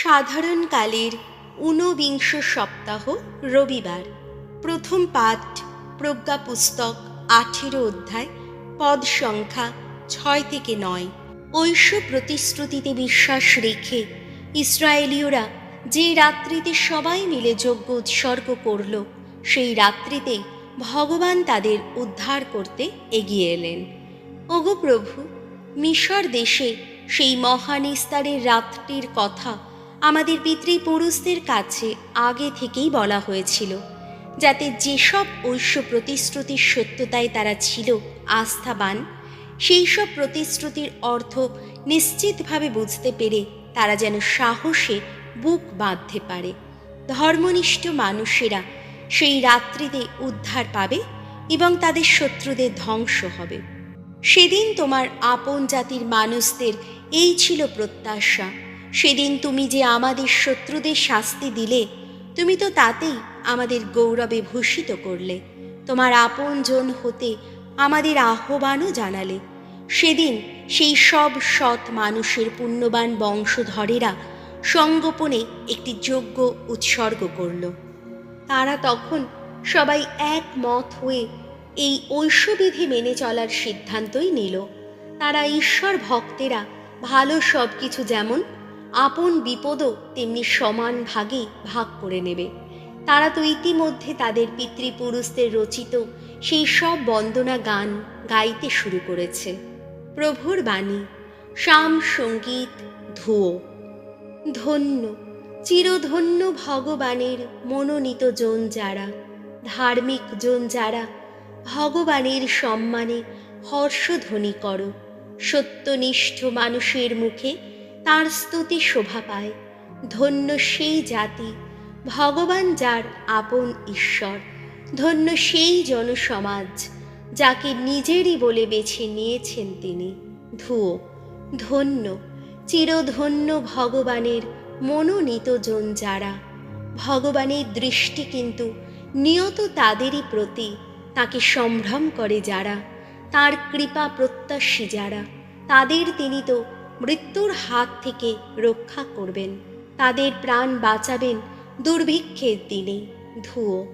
সাধারণকালের ঊনবিংশ সপ্তাহ রবিবার, প্রথম পাঠ, প্রজ্ঞা পুস্তক, আঠেরো অধ্যায়, পদ সংখ্যা ছয় থেকে নয়। ঐশ্ব প্রতিশ্রুতিতে বিশ্বাস রেখে ইসরায়েলীয়রা যে রাত্রিতে সবাই মিলে যজ্ঞ উৎসর্গ করল, সেই রাত্রিতে ভগবান তাদের উদ্ধার করতে এগিয়ে এলেন। ওগো প্রভু, মিশর দেশে সেই মহান ইস্তারের রাতটির কথা আমাদের পিতৃপুরুষদের কাছে আগে থেকেই বলা হয়েছিল, যাতে যেসব ঐশ্ব প্রতিশ্রুতির সত্যতায় তারা ছিল আস্থাবান সেই সব প্রতিশ্রুতির অর্থ নিশ্চিতভাবে বুঝতে পেরে তারা যেন সাহসে বুক বাঁধতে পারে। ধর্মনিষ্ঠ মানুষেরা সেই রাত্রিতে উদ্ধার পাবে এবং তাদের শত্রুদের ধ্বংস হবে। সেদিন তোমার আপন জাতির মানুষদের এই ছিল প্রত্যাশা। সেদিন তুমি যে আমাদের শত্রুদের শাস্তি দিলে, তুমি তো তাতেই আমাদের গৌরবে ভূষিত করলে। তোমার আপন জন হতে আমাদের আহ্বানও জানালে। সেদিন সেই সব সৎ মানুষের পুণ্যবান বংশধরেরা সঙ্গোপনে একটি যজ্ঞ উৎসর্গ করল। তারা তখন সবাই একমত হয়ে এই ঐশ্ববিধি মেনে চলার সিদ্ধান্তই নিল। তারা ঈশ্বর ভক্তেরা ভালো সব কিছু যেমন আপন বিপদও তেমনি সমান ভাগেই ভাগ করে নেবে। তারা তো ইতিমধ্যে তাদের পিতৃপুরুষদের রচিত সেই সব বন্দনা গান গাইতে শুরু করেছে। প্রভুর বাণী শাম সংগীত ধুয়ো ধন্য, চিরধন্য ভগবানের মনোনীত জন যারা, ধার্মিক জন যারা, ভগবানের সম্মানে হর্ষধ্বনি করো। সত্যনিষ্ঠ মানুষের মুখে তার স্তুতি শোভা পায়। ধন্য সেই জাতি, ভগবান যার আপন ঈশ্বর। ধন্য সেই জনসমাজ, যাকে নিজেরই বলে বেছে নিয়েছেন তিনি। ধুয়ো ধন্য, চিরধন্য ভগবানের মনোনীত জন যারা। ভগবানের দৃষ্টি কিন্তু নিয়ত তাদেরই প্রতি, তাকে সম্ভ্রম করে যারা। তার কৃপা প্রত্যাশী যারা। তাদের তিনি তো মৃত্যুর হাত থেকে রক্ষা করবেন। তাদের প্রাণ বাঁচাবেন দুর্ভিক্ষের দিনে। ধুয়ো।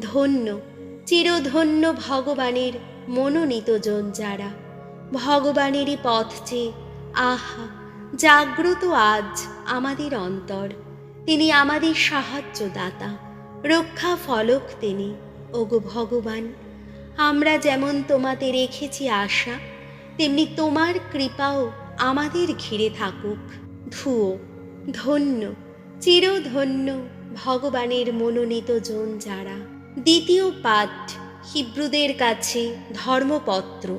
ধন্য, চিরধন্য ভগবানের মনোনীত জন যারা। ভগবানেরই পথ চেয়ে, আহা, জাগ্রত আজ আমাদের অন্তর। তিনি আমাদের সাহায্যদাতা, রক্ষা ফলক তিনি। ওগো ভগবান, আমরা যেমন তোমাতে রেখেছি আশা, তেমনি তোমার কৃপাও আমাদের ঘিরে থাকুক। ধুয়ো, ধন্য, চিরধন্য ভগবানের মনোনীত জন যারা। দ্বিতীয় পাঠ, হিব্রুদের কাছে ধর্মপত্র।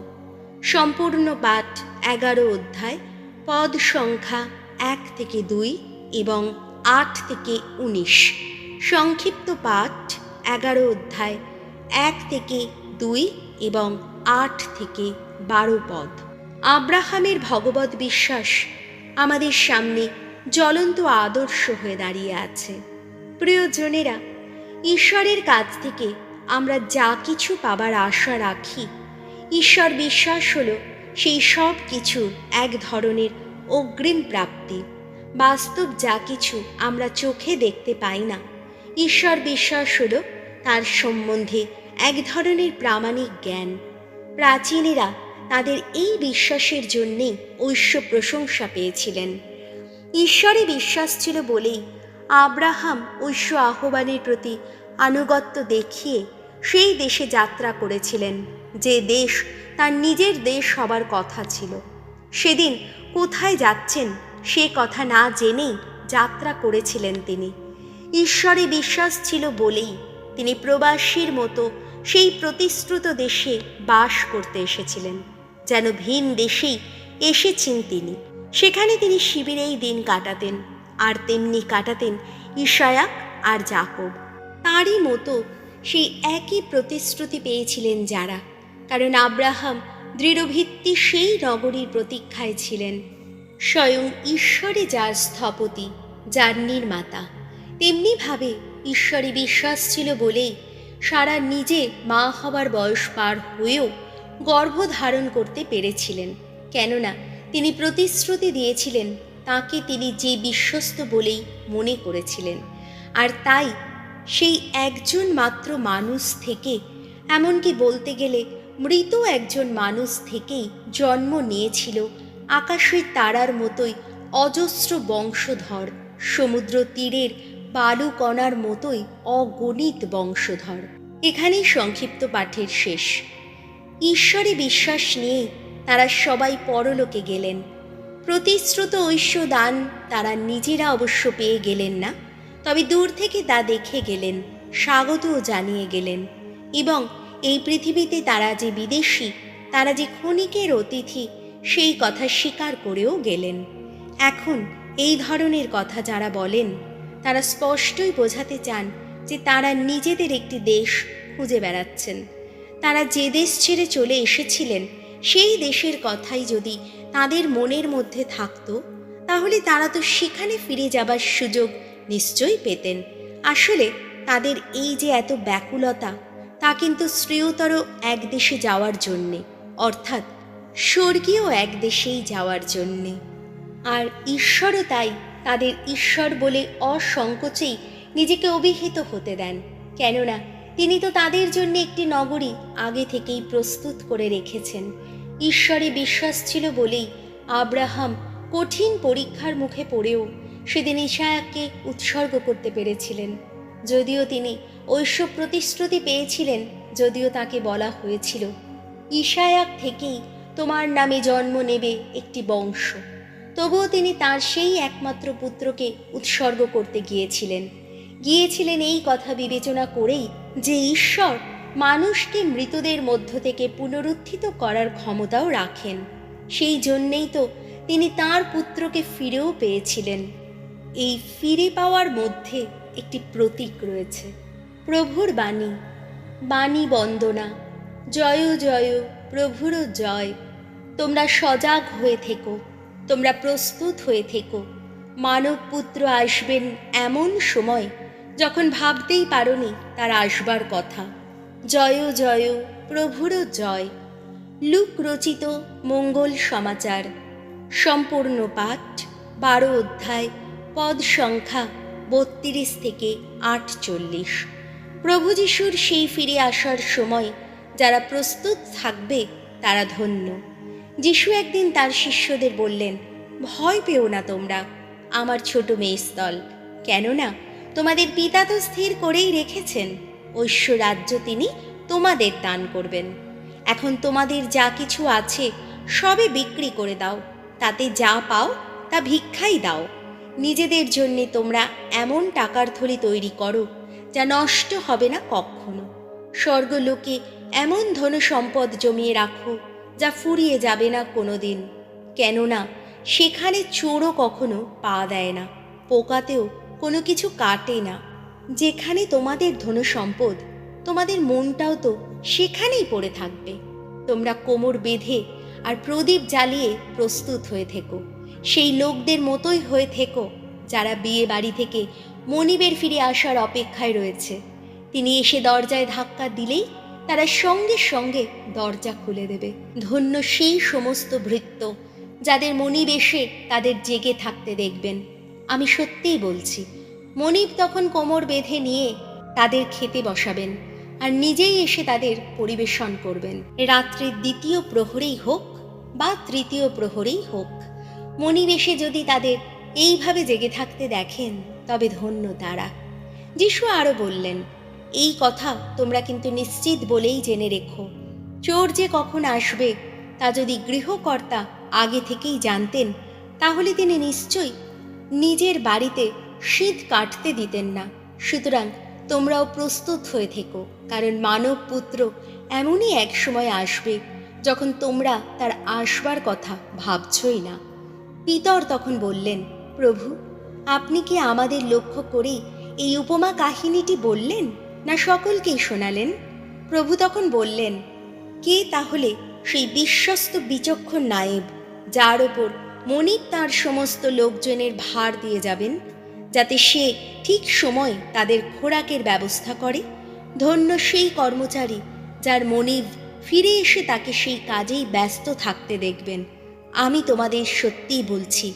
সম্পূর্ণ পাঠ এগারো অধ্যায়, পদ সংখ্যা এক থেকে দুই এবং আট থেকে উনিশ। সংক্ষিপ্ত পাঠ এগারো অধ্যায়, এক থেকে দুই এবং আট থেকে বারো পদ। আব্রাহামের ভগবত বিশ্বাস আমাদের সামনে জ্বলন্ত আদর্শ হয়ে দাঁড়িয়ে আছে। প্রিয়জনেরা, ঈশ্বরের কাছ থেকে আমরা যা কিছু পাবার আশা রাখি, ঈশ্বর বিশ্বাস হলো সেই সব কিছু এক ধরনের অগ্রিম প্রাপ্তি। বাস্তব যা কিছু আমরা চোখে দেখতে পাই না, ঈশ্বর বিশ্বাস হলো তার সম্বন্ধে এক ধরনের প্রামাণিক জ্ঞান। প্রাচীনেরা তাদের এই বিশ্বাসের জন্যেই ঐশ্ব প্রশংসা পেয়েছিলেন। ঈশ্বরে বিশ্বাস ছিল বলেই আব্রাহাম ঐশ্ব আহ্বানের প্রতি আনুগত্য দেখিয়ে সেই দেশে যাত্রা করেছিলেন, যে দেশ তার নিজের দেশ হবার কথা ছিল। সেদিন কোথায় যাচ্ছেন সে কথা না জেনেই যাত্রা করেছিলেন তিনি। ঈশ্বরে বিশ্বাস ছিল বলেই তিনি প্রবাসীর মতো সেই প্রতিশ্রুত দেশে বাস করতে এসেছিলেন। যেন ভিন দেশেই এসেছেন তিনি। সেখানে তিনি শিবিরেই দিন কাটাতেন, আর তেমনি কাটাতেন ঈশায়াক আর জাকব তাঁরই মতো সেই একই প্রতিশ্রুতি পেয়েছিলেন যারা, কারণ আব্রাহাম দৃঢ়ভিত্তি সেই নগরীর প্রতীক্ষায় ছিলেন। স্বয়ং ঈশ্বরে যার স্থপতি, যার নির্মাতা, তেমনিভাবে ঈশ্বরে বিশ্বাস ছিল বলেই সারা নিজে মা হবার বয়স পার হয়েও গর্ভ ধারণ করতে পেরেছিলেন। কেননা তিনি প্রতিশ্রুতি দিয়েছিলেন, তাকে তিনি যে বিশ্বস্ত বলেই মনে করেছিলেন। আর তাই সেই একজন মাত্র মানুষ থেকে, এমনকি বলতে গেলে মৃত একজন মানুষ থেকেই জন্ম নিয়েছিল আকাশের তারার মতোই অজস্র বংশধর, সমুদ্র তীরের বালু কণার মতোই অগণিত বংশধর। এখানেই সংক্ষিপ্ত পাঠের শেষ। ঈশ্বরে বিশ্বাস নিয়ে তারা সবাই পরলোকে গেলেন। প্রতিশ্রুত ঐশ্য দান তারা নিজেরা অবশ্য পেয়ে গেলেন না, তবে দূর থেকে তা দেখে গেলেন, স্বাগতও জানিয়ে গেলেন এবং এই পৃথিবীতে তারা যে বিদেশি, তারা যে ক্ষণিকের অতিথি, সেই কথা স্বীকার করেও গেলেন। এখন এই ধরনের কথা যারা বলেন, তারা স্পষ্টই বোঝাতে চান যে তারা নিজেদের একটি দেশ খুঁজে বেড়াচ্ছেন। তারা যে দেশ ছেড়ে চলে এসেছিলেন, সেই দেশের কথাই যদি তাদের মনের মধ্যে থাকতো, তাহলে তারা তো সেখানে ফিরে যাবার সুযোগ নিশ্চয়ই পেতেন। আসলে তাদের এই যে এত ব্যাকুলতা, তা কিন্তু শ্রেয়তর এক দেশে যাওয়ার জন্যে, অর্থাৎ স্বর্গীয় এক দেশেই যাওয়ার জন্যে। আর ঈশ্বরও তাই তাদের ঈশ্বর বলে অসংকোচেই নিজেকে অভিহিত হতে দেন, কেননা তিনি তো তাদের জন্য একটি নগরী আগে থেকেই প্রস্তুত করে রেখেছেন। ঈশ্বরে বিশ্বাস ছিল বলেই আব্রাহাম কঠিন পরীক্ষার মুখে পড়েও সেদিন ইশায়াককে উৎসর্গ করতে পেরেছিলেন। যদিও তিনি ঐশ্ব প্রতিশ্রুতি পেয়েছিলেন, যদিও তাকে বলা হয়েছিল ইশায়াক থেকেই তোমার নামে জন্ম নেবে একটি বংশ। তবুও তিনি তার সেই একমাত্র পুত্রকে উৎসর্গ করতে গিয়েছিলেন। গিয়েছিলেন এই কথা বিবেচনা করেই যে ঈশ্বর মানুষকে মৃতদের মধ্য থেকে পুনরুত্থিত করার ক্ষমতাও রাখেন। সেই জন্যেই তো তিনি তার পুত্রকে ফিরেও পেয়েছিলেন। এই ফিরে পাওয়ার মধ্যে একটি প্রতীক রয়েছে, প্রভুর বাণী। বাণী বন্দনা। জয় জয় প্রভুর জয়। তোমরা সজাগ হয়ে থেকো, তোমরা প্রস্তুত হয়ে থেকো। মানব পুত্র আসবেন এমন সময় যখন ভাবতেই পারোনি তার আসবার কথা। জয় জয় প্রভুর জয়। লুক রচিত মঙ্গল সমাচার। সম্পূর্ণ পাঠ, বারো অধ্যায়, পদ সংখ্যা বত্রিশ থেকে আটচল্লিশ। প্রভু যিশুর সেই ফিরে আসার সময় যারা প্রস্তুত থাকবে তারা ধন্য। যিশু একদিন তার শিষ্যদের বললেন, ভয় পেও না তোমরা, আমার ছোট মেয়েস্তল কেননা তোমাদের পিতা তো স্থির করেই রেখেছেন। ঐশ্ব রাজ্য তিনি তোমাদের দান করবেন। এখন তোমাদের যা কিছু আছে সবে বিক্রি করে দাও। তাতে যা পাও তা ভিক্ষাই দাও। নিজেদের জন্যে তোমরা এমন টাকার থলি তৈরি করো যা নষ্ট হবে না কখনো। স্বর্গলোকে এমন ধন সম্পদ জমিয়ে রাখো যা ফুরিয়ে যাবে না কোনো দিন কেননা সেখানে চোরও কখনো পা দেয় না। পোকাতেও কোনো কিছু কাটে না। যেখানে তোমাদের ধন সম্পদ তোমাদের মনটাও তো সেখানেই পড়ে থাকবে। তোমরা কোমর বেঁধে আর প্রদীপ জ্বালিয়ে প্রস্তুত হয়ে থেকো। সেই লোকদের মতোই হয়ে থেকো যারা বিয়ে বাড়ি থেকে মনিবের ফিরে আসার অপেক্ষায় রয়েছে। তিনি এসে দরজায় ধাক্কা দিলেই তারা সঙ্গে সঙ্গে দরজা খুলে দেবে। ধন্য সেই সমস্ত ভৃত্য যাদের মনিব এসে তাদের জেগে থাকতে দেখবেন। আমি সত্যিই বলছি, মনিব তখন কোমর বেঁধে নিয়ে তাদের খেতে বসাবেন আর নিজেই এসে তাদের পরিবেশন করবেন। রাত্রির দ্বিতীয় প্রহরেই হোক বা তৃতীয় প্রহরেই হোক, মনিব এসে যদি তাদের এইভাবে জেগে থাকতে দেখেন, তবে ধন্য তারা। যিশু আরও বললেন, এই কথা তোমরা কিন্তু নিশ্চিত বলেই জেনে রেখো। চোর যে কখন আসবে, তা যদি গৃহকর্তা আগে থেকেই জানতেন, তাহলে তিনি নিশ্চয়ই নিজের বাড়িতে শীত কাটতে দিতেন না। সুতরাং তোমরাও প্রস্তুত হয়ে থেকো, কারণ মানব পুত্র এমনই এক সময় আসবে যখন তোমরা তার আসবার কথা ভাবছই না। পিতর তখন বললেন, প্রভু, আপনি কি আমাদের লক্ষ্য করেই এই উপমা কাহিনীটি বললেন, না সকলকেই শোনালেন? প্রভু তখন বললেন, কে তাহলে সেই বিশ্বস্ত বিচক্ষণ নায়েব, যার ওপর মনিব তার সমস্ত লোকজনের ভার দিয়ে যাবেন, যাতে সে ঠিক সময় তাদের খোরাকের ব্যবস্থা করে। ধন্য সেই কর্মচারী যার মনিব ফিরে এসে তাকে সেই কাজেই ব্যস্ত থাকতে দেখবেন। আমি তোমাদের সত্যিই বলছি,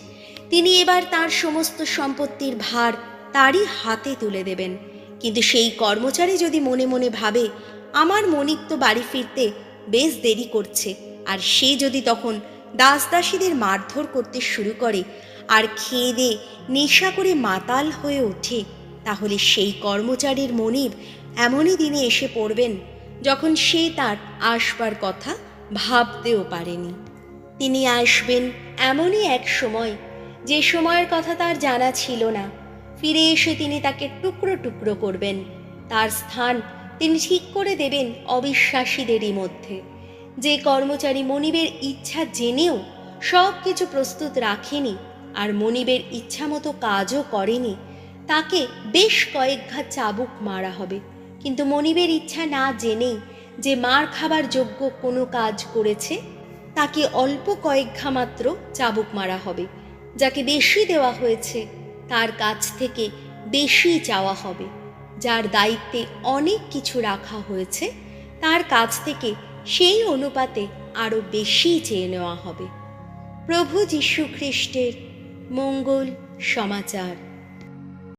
তিনি এবার তার সমস্ত সম্পত্তির ভার তারই হাতে তুলে দেবেন। কিন্তু সেই কর্মচারী যদি মনে মনে ভাবে, আমার মনিক তো বাড়ি ফিরতে বেশ দেরি করছে, আর সে যদি তখন দাসদাসীদের মারধর করতে শুরু করে আর খেয়ে দে নেশা করে মাতাল হয়ে ওঠে, তাহলে সেই কর্মচারীর মনিব এমনই দিনে এসে পড়বেন যখন সে তার আসবার কথা ভাবতেও পারেনি। তিনি আসবেন এমনই এক সময়, যে সময়ের কথা তার জানা ছিল না। ফিরে এসে তিনি তাকে টুকরো টুকরো করবেন। তার স্থান তিনি ঠিক করে দেবেন অবিশ্বাসীদেরই মধ্যে। যে কর্মচারী মনিবের ইচ্ছা জেনেও সব কিছু প্রস্তুত রাখেনি আর মনিবের ইচ্ছা মতো কাজও করেনি, তাকে বেশ কয়েক ঘা চাবুক মারা হবে। কিন্তু মনিবের ইচ্ছা না জেনেই যে মার খাবার যোগ্য কোনো কাজ করেছে, তাকে অল্প কয়েক ঘা মাত্র চাবুক মারা হবে, যাকে বেশি দেওয়া হয়েছে তার কাছ থেকে বেশি চাওয়া হবে, যার দায়িত্বে অনেক কিছু রাখা হয়েছে, তার কাছ থেকে সেই অনুপাতে আরও বেশি চেয়ে নেওয়া হবে। প্রভু যীশু খ্রিস্টের মঙ্গল সমাচার।